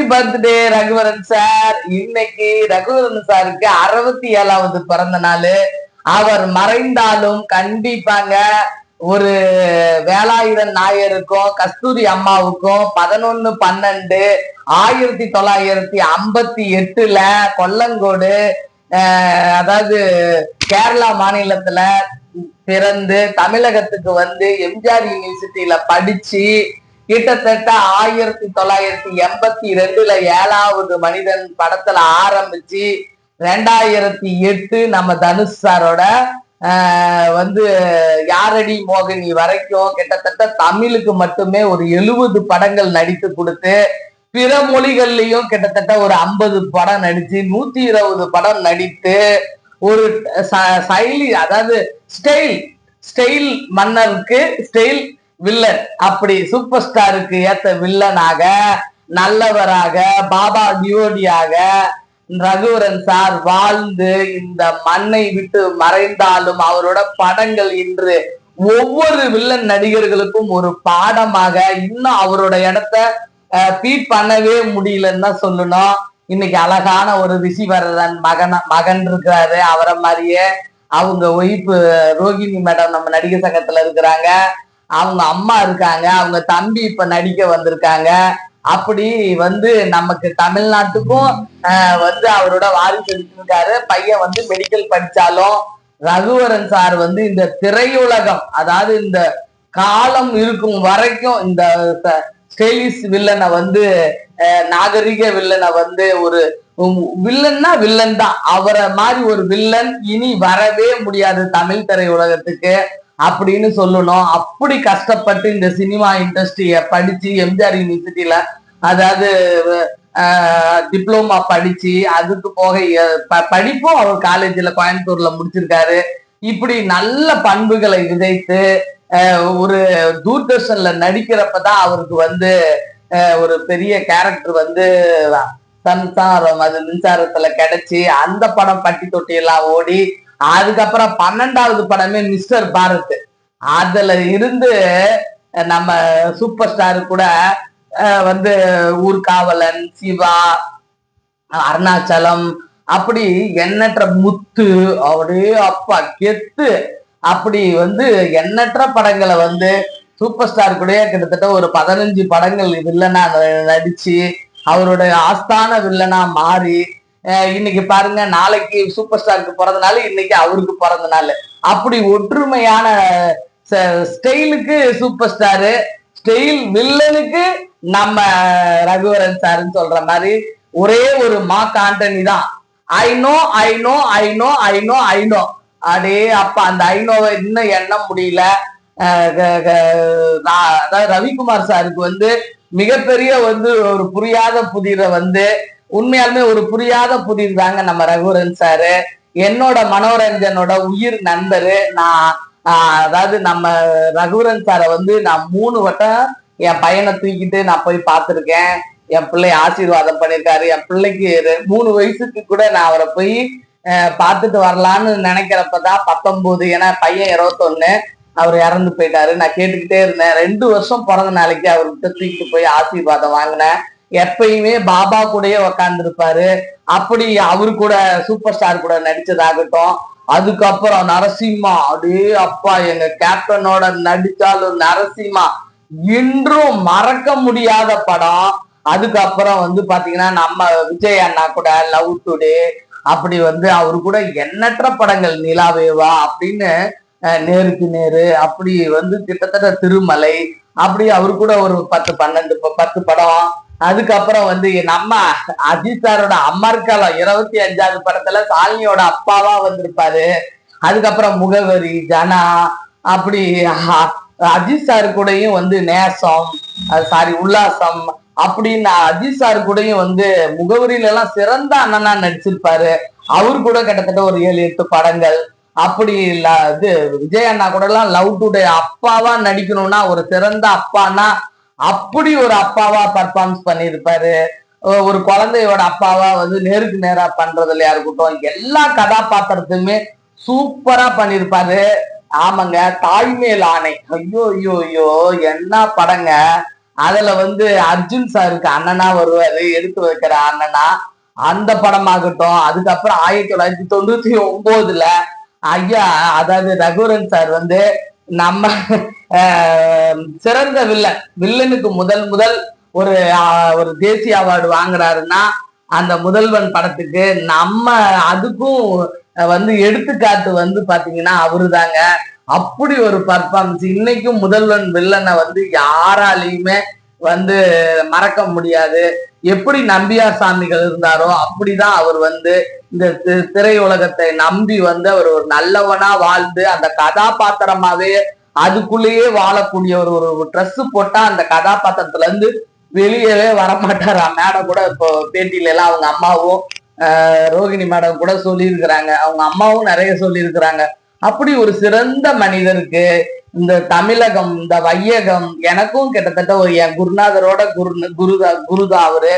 Happy birthday Raghuvaran sir. இன்னைக்கு ரகுவரன் சாருக்கு அறுபத்தி ஏழாவது பிறந்த நாள். அவர் மறைந்தாலும் கண்டிப்பாங்க ஒரு வேலாயுதன் நாயருக்கும் கஸ்தூரி அம்மாவுக்கும் பதினொன்னு பன்னெண்டு ஆயிரத்தி தொள்ளாயிரத்தி ஐம்பத்தி எட்டுல கொல்லங்கோடு அதாவது கேரளா மாநிலத்துல பிறந்து தமிழகத்துக்கு வந்து எம்ஜிஆர் யூனிவர்சிட்டியில படிச்சு கிட்டத்தட்ட ஆயிரத்தி தொள்ளாயிரத்தி எண்பத்தி ரெண்டுல ஏழாவது மனிதன் படத்துல ஆரம்பிச்சு ரெண்டாயிரத்தி எட்டு நம்ம தனுஷ் சாரோட வந்து யாரடி மோகினி வரைக்கும் கிட்டத்தட்ட தமிழுக்கு மட்டுமே ஒரு எழுபது படங்கள் நடித்து கொடுத்து பிற மொழிகள்லயும் கிட்டத்தட்ட ஒரு ஐம்பது படம் நடிச்சு நூத்தி இருபது படம் நடித்து ஒரு ச- சைலி அதாவது ஸ்டைல் ஸ்டைல் மன்னருக்கு ஸ்டைல் வில்லன். அப்படி சூப்பர் ஸ்டாருக்கு ஏத்த வில்லனாக நல்லவராக பாபா டியோடியாக ரகுவரன் சார் வாழ்ந்து இந்த மண்ணை விட்டு மறைந்தாலும் அவரோட படங்கள் இன்று ஒவ்வொரு வில்லன் நடிகர்களுக்கும் ஒரு பாடமாக இன்னும் அவரோட இடத்த பீட் பண்ணவே முடியலன்னு தான் சொல்லணும். இன்னைக்கு அழகான ஒரு ரிஷிவரதன் மகன் மகன் இருக்கிறாரு. அவரை மாதிரியே அவங்க ஒய்ஃபு ரோகிணி மேடம் நம்ம நடிகர் சங்கத்துல இருக்கிறாங்க. அவங்க அம்மா இருக்காங்க அவங்க தம்பி இப்ப நடிக்க வந்திருக்காங்க. அப்படி வந்து நமக்கு தமிழ்நாட்டுக்கும் வந்து அவரோட வாரிசு இருக்காரு பையன் வந்து மெடிக்கல் படிச்சாலும் ரகுவரன் சார் வந்து இந்த திரையுலகம் அதாவது இந்த காலம் இருக்கும் வரைக்கும் இந்த ஸ்டைலிஷ் வில்லனை வந்து நாகரிக வில்லனை வந்து ஒரு வில்லன்னா வில்லன் தான். அவரை மாதிரி ஒரு வில்லன் இனி வரவே முடியாது தமிழ் திரையுலகத்துக்கு. அப்படின்னு சொல்லணும். அப்படி கஷ்டப்பட்டு இந்த சினிமா இண்டஸ்ட்ரிய படிச்சு எம்ஜிஆர் யூனிவர்சிட்டியில அதாவது டிப்ளமா படிச்சு அதுக்கு போக படிப்பும் அவர் காலேஜ்ல கோயம்புத்தூர்ல முடிச்சிருக்காரு. இப்படி நல்ல பண்புகளை விதைத்து ஒரு தூர்தர்ஷன்ல நடிக்கிறப்பதான் அவருக்கு வந்து ஒரு பெரிய கேரக்டர் வந்து சம்சாரம் அது மின்சாரத்துல கிடைச்சு அந்த படம் பட்டி தொட்டி எல்லாம் ஓடி அதுக்கப்புறம் பன்னெண்டாவது படமே மிஸ்டர் பாரத். அதுல இருந்து நம்ம சூப்பர் ஸ்டார் கூட வந்து ஊர்காவலன் சிவா அருணாச்சலம் அப்படி எண்ணற்ற முத்து அப்படியே அப்பா கெத்து அப்படி வந்து எண்ணற்ற படங்களை வந்து சூப்பர் ஸ்டார் கூடயே கிட்டத்தட்ட ஒரு பதினஞ்சு படங்கள் வில்லனா நடிச்சு அவருடைய ஆஸ்தான வில்லனா மாறி இன்னைக்கு பாருங்க நாளைக்கு சூப்பர் ஸ்டாருக்கு பிறந்த நாள் இன்னைக்கு அவருக்கு பிறந்த நாள். அப்படி ஒற்றுமையான ஸ்டைலுக்கு சூப்பர் ஸ்டாரு ஸ்டைல் வில்லனுக்கு நம்ம ரகுவரன் சார்ன்னு சொல்ற மாதிரி ஒரே ஒரு மா காண்டனி தான். I know I know I know I know I know அடே அப்ப அந்த ஐநோவை இன்னும் எண்ண முடியல. க- க- நான் அதாவது ரவிக்குமார் சாருக்கு வந்து மிகப்பெரிய வந்து ஒரு புரியாத புதிரை வந்து உண்மையாலுமே ஒரு புரியாத புதிர் தாங்க நம்ம ரகுவரன் சாரு என்னோட மனோரஞ்சனோட உயிர் நண்பரு. நான் அதாவது நம்ம ரகுவரன் சாரை வந்து நான் மூணு வட்டம் என் பையனை தூக்கிட்டு நான் போய் பார்த்துருக்கேன். என் பிள்ளை ஆசீர்வாதம் பண்ணியிருக்காரு என் பிள்ளைக்கு மூணு வயசுக்கு கூட நான் அவரை போய் பார்த்துட்டு வரலான்னு நினைக்கிறப்பதான் பத்தொன்பது ஏன்னா பையன் இருபத்தொன்னு அவர் இறந்து போயிட்டாரு. நான் கேட்டுக்கிட்டே இருந்தேன். ரெண்டு வருஷம் பிறந்த நாளைக்கு அவர்கிட்ட தூக்கிட்டு போய் ஆசீர்வாதம் வாங்கினேன். எப்பயுமே பாபா கூடயே உக்காந்துருப்பாரு. அப்படி அவரு கூட சூப்பர் ஸ்டார் கூட நடிச்சதாகட்டும். அதுக்கப்புறம் நரசிம்மா அப்படியே அப்பா எங்க கேப்டனோட நடிச்சாலும் நரசிம்மா. இன்றும் மறக்க முடியாத படம். அதுக்கப்புறம் வந்து பாத்தீங்கன்னா நம்ம விஜய் அண்ணா கூட லவ் டுடே அப்படி வந்து அவரு கூட எண்ணற்ற படங்கள் நிலாவேவா அப்படின்னு நேருக்கு நேரு அப்படி வந்து கிட்டத்தட்ட திருமலை அப்படி அவரு கூட ஒரு பத்து பன்னெண்டு பத்து படம். அதுக்கப்புறம் வந்து நம்ம அஜித் சாரோட அமர்கலம் இருபத்தி அஞ்சாவது படத்துல சாலினியோட அப்பாவா வந்திருப்பாரு. அதுக்கப்புறம் முகவரி ஜனா அப்படி அஜித் சார் கூடயும் வந்து நேசம் சாரி உல்லாசம் அப்படின்னு அஜித் சார் கூடயும் வந்து முகவரியில எல்லாம் சிறந்த அண்ணனா நடிச்சிருப்பாரு. அவரு கூட கிட்டத்தட்ட ஒரு ஏழு எட்டு படங்கள். அப்படி இல்ல இது விஜய் அண்ணா கூட எல்லாம் லவ் டுடே அப்பாவா நடிக்கணும்னா ஒரு சிறந்த அப்பான்னா அப்படி ஒரு அப்பாவா பர்ஃபார்ம்ஸ் பண்ணியிருப்பாரு. ஒரு குழந்தையோட அப்பாவா வந்து நேருக்கு நேரா பண்றதுலயா இருக்கட்டும் எல்லா கதாபாத்திரத்தையுமே சூப்பரா பண்ணியிருப்பாரு. ஆமாங்க தாய்மேல் ஆணை. ஐயோ ஐயோ ஐயோ என்ன படங்க. அதுல வந்து அர்ஜுன் சாருக்கு அண்ணனா வருவாரு எடுத்து வைக்கிற அண்ணனா. அந்த படமாகட்டும் அதுக்கப்புறம் ஆயிரத்தி தொள்ளாயிரத்தி தொண்ணூத்தி ஒன்பதுல ஐயா அதாவது ரகுரன் சார் வந்து நம்ம சிறந்த வில்லன் வில்லனுக்கு முதல் முதல் ஒரு ஒரு தேசிய அவார்டு வாங்குறாருன்னா அந்த முதல்வன் படத்துக்கு நம்ம அதுக்கும் வந்து எடுத்துக்காட்டு வந்து பாத்தீங்கன்னா அவருதாங்க. அப்படி ஒரு பர்ஃபார்மன்ஸ் இன்னைக்கும் முதல்வன் வில்லனை வந்து யாராலையுமே வந்து மறக்க முடியாது. எப்படி நம்பியார் சாமிகள் இருந்தாரோ அப்படிதான் அவர் வந்து இந்த தி- திரையுலகத்தை நம்பி வந்து அவர் ஒரு நல்லவனா வாழ்ந்து அந்த கதாபாத்திரமாவே அதுக்குள்ளேயே வாழக்கூடிய ஒரு ஒரு ட்ரெஸ் போட்டா அந்த கதாபாத்திரத்துல இருந்து வெளியவே வரமாட்டாரா. மேடம் கூட இப்போ பேட்டியில எல்லாம் அவங்க அம்மாவும் ரோகிணி மேடம் கூட சொல்லியிருக்கிறாங்க. அவங்க அம்மாவும் நிறைய சொல்லியிருக்கிறாங்க. அப்படி ஒரு சிறந்த மனிதருக்கு இந்த தமிழகம் இந்த வையகம் எனக்கும் கிட்டத்தட்ட ஒரு என் குருநாதரோட குரு குருதா குருதா அவரு.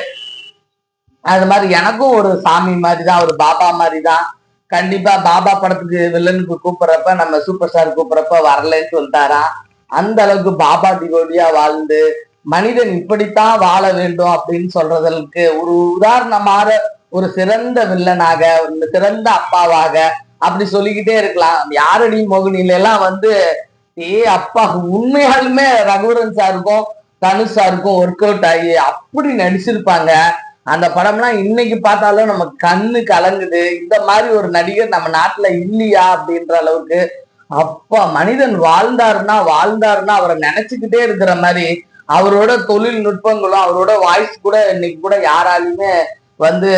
அது மாதிரி எனக்கும் ஒரு சாமி மாதிரி தான் ஒரு பாபா மாதிரி தான் கண்டிப்பா பாபா படத்துக்கு வில்லனுக்கு கூப்பிடுறப்ப நம்ம சூப்பர் ஸ்டார் கூப்பிடுறப்ப வரலன்னு சொல்லிட்டாராம் அந்த அளவுக்கு பாபா டிகோடியா வாழ்ந்து மனிதன் இப்படித்தான் வாழ வேண்டும் அப்படின்னு சொல்றதற்கு ஒரு உதாரணமாக ஒரு சிறந்த வில்லனாக ஒரு சிறந்த அப்பாவாக அப்படி சொல்லிக்கிட்டே இருக்கலாம். யாரடி மோகினில எல்லாம் வந்து ஏ அப்பா உண்மையாலுமே ரகுவரன் சாருக்கும் தனுஷ் சாருக்கும் ஒர்க் அவுட் ஆகி அப்படி நடிச்சிருப்பாங்க. அந்த படம்லாம் இன்னைக்கு பார்த்தாலும் நம்ம கண்ணு கலங்குது. இந்த மாதிரி ஒரு நடிகர் நம்ம நாட்டுல இல்லையா அப்படின்ற அளவுக்கு அப்பா மனிதன் வாழ்ந்தாருன்னா வாழ்ந்தாருன்னா அவரை நினைச்சுக்கிட்டே இருக்கிற மாதிரி அவரோட தொழில்நுட்பங்களும் அவரோட வாய்ஸ் கூட இன்னைக்கு கூட யாராலையுமே வந்து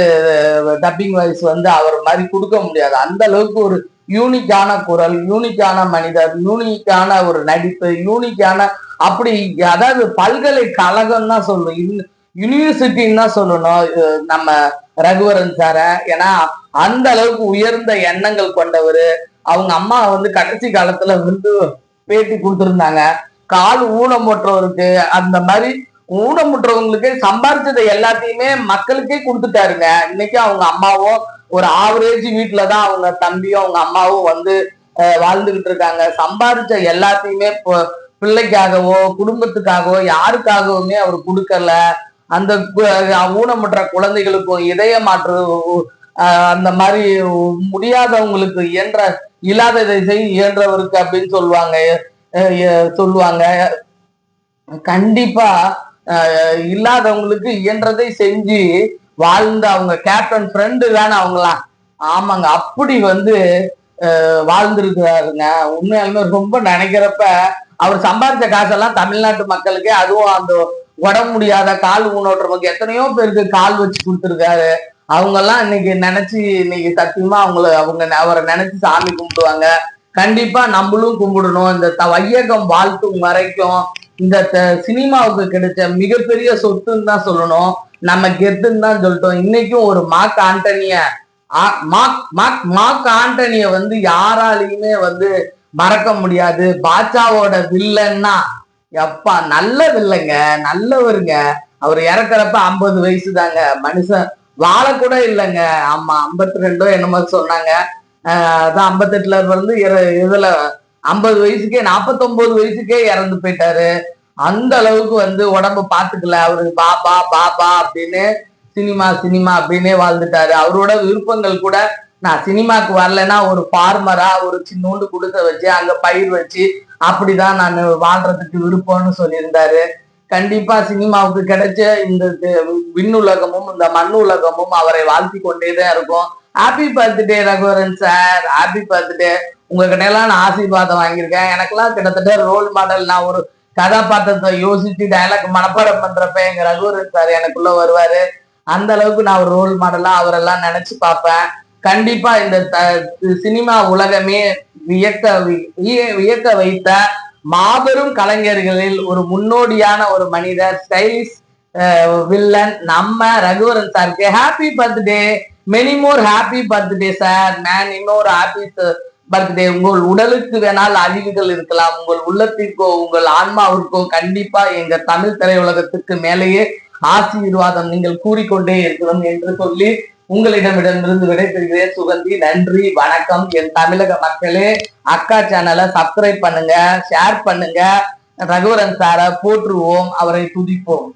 டப்பிங் வாய்ஸ் வந்து அவர் மாதிரி கொடுக்க முடியாது. அந்த அளவுக்கு ஒரு யூனிக்கான குரல் யூனிக்கான மனிதர் யூனிக்கான ஒரு நடிப்பு யூனிக்கான அப்படி அதாவது பல்கலைக்கழகம் தான் சொல்லணும் யூனிவர்சிட்டின்னு தான் சொல்லணும். நம்ம ரகுவரன் சார ஏன்னா அந்த அளவுக்கு உயர்ந்த எண்ணங்கள் கொண்டவர். அவங்க அம்மா வந்து கடைசி காலத்துல வந்து பேட்டி கொடுத்துருந்தாங்க. கால் ஊனமுற்றவருக்கு அந்த மாதிரி ஊனமுற்றவங்களுக்கு சம்பாரிச்சதை எல்லாத்தையுமே மக்களுக்கே கொடுத்துட்டாருங்க. இன்னைக்கு அவங்க அம்மாவும் ஒரு ஆவரேஜ் வீட்டுலதான் அவங்க தம்பியும் அவங்க அம்மாவும் வந்து வாழ்ந்துகிட்டு இருக்காங்க. சம்பாரிச்ச எல்லாத்தையுமே இப்போ பிள்ளைக்காகவோ குடும்பத்துக்காகவோ யாருக்காகவுமே அவர் கொடுக்கல. அந்த ஊனமுற்ற குழந்தைகளுக்கும் இதய மாற்று அந்த மாதிரி முடியாதவங்களுக்கு இயன்ற இல்லாத திசை இயன்றவருக்கு அப்படின்னு சொல்லுவாங்க சொல்லுவாங்க. கண்டிப்பா அஹ், இல்லாதவங்களுக்கு இயன்றதை செஞ்சு வாழ்ந்த அவங்க கேப்டன் ஃப்ரெண்டு தானே அவங்களாம். ஆமாங்க அப்படி வந்து வாழ்ந்துருக்கிறாருங்க. உண்மையாலுமே ரொம்ப நினைக்கிறப்ப அவர் சம்பாதிச்ச காசெல்லாம் தமிழ்நாட்டு மக்களுக்கு அதுவும் அந்த உடம்பு முடியாத கால் ஊனோட்டுறவங்க எத்தனையோ பேருக்கு கால் வச்சு கொடுத்துருக்காரு. அவங்க எல்லாம் இன்னைக்கு நினைச்சு இன்னைக்கு சத்தியமா அவங்கள அவங்க அவரை நினைச்சு சாமி கும்பிடுவாங்க. கண்டிப்பா நம்மளும் கும்பிடணும். இந்த த- வையகம் வாழ்த்தும் வரைக்கும் இந்த சினிமாவுக்கு கிடைச்ச மிகப்பெரிய சொத்துன்னு தான் சொல்லணும். நம்ம கெத்துன்னு தான் சொல்லிட்டோம். இன்னைக்கும் ஒரு மார்க் ஆண்டனிய ஆ- மார்க் மார்க் மார்க் ஆண்டனிய வந்து யாராலையுமே வந்து மறக்க முடியாது. பாட்சாவோட வில்லன்னா எப்பா நல்லதில்லைங்க நல்லவருங்க. அவர் இறக்குறப்ப ஐம்பது வயசு தாங்க மனுஷன் வாழ கூட இல்லைங்க. ஆமா ஐம்பத்தி ரெண்டோ என்னமோ சொன்னாங்க. அதான் ஐம்பத்தெட்டுல இருந்து இற- இதுல ஐம்பது வயசுக்கே நாற்பத்தொன்பது வயசுக்கே இறந்து போயிட்டாரு. அந்த அளவுக்கு வந்து உடம்ப பாத்துக்கல. அவரு பாபா பாபா அப்படின்னு சினிமா சினிமா அப்படின்னே வாழ்ந்துட்டாரு. அவரோட விருப்பங்கள் கூட நான் சினிமாக்கு வரலன்னா ஒரு ஃபார்மரா ஒரு சின்னோண்டு குடிசை வச்சு அங்க பயிர் வச்சு அப்படிதான் நான் வாழ்றதுக்கு விருப்பம்னு சொல்லியிருந்தாரு. கண்டிப்பா சினிமாவுக்கு கிடைச்ச இந்த விண்ணுலகமும் இந்த மண் உலகமும் அவரை வாழ்த்தி கொண்டே தான் இருக்கும். Happy birthday Raghuvaran sir happy birthday உங்ககிட்ட எல்லாம் நான் ஆசீர்வாதம் வாங்கியிருக்கேன். எனக்கெல்லாம் கிட்டத்தட்ட ரோல் மாடல் நான் ஒரு கதாபாத்திரத்தை யோசிச்சு டயலாக் மனப்பாடம் பண்றப்ப எங்க ரகுவரன் சார் எனக்குள்ள வருவாரு. அந்த அளவுக்கு நான் ஒரு ரோல் மாடலா அவரெல்லாம் நினைச்சு பார்ப்பேன். கண்டிப்பா இந்த த- சினிமா உலகமே வியக்க வியக்க வைத்த மாபெரும் கலைஞர்களில் ஒரு முன்னோடியான ஒரு மனிதர் ஸ்டைலிஷ் வில்லன் நம்ம ரகுவரன் சாருக்கு. Happy birthday many more happy birthday sir man இன்னொரு ஹாப்பி பர்த்டே உங்கள் உடலுக்கு வேணால் அழிவுகள் இருக்கலாம். உங்கள் உள்ளத்திற்கோ உங்கள் ஆன்மாவிற்கோ கண்டிப்பா எங்க தமிழ் திரையுலகத்துக்கு மேலேயே ஆசீர்வாதம் நீங்கள் கூறிக்கொண்டே இருக்கிறோம் என்று சொல்லி உங்களிடமிடமிருந்து விடைபெறுகிறேன். சுகந்தி நன்றி வணக்கம். என் தமிழக மக்களே அக்கா சேனலை சப்ஸ்கிரைப் பண்ணுங்க ஷேர் பண்ணுங்க. ரகுவரன் சாரை போற்றுவோம் அவரை துதிப்போம்.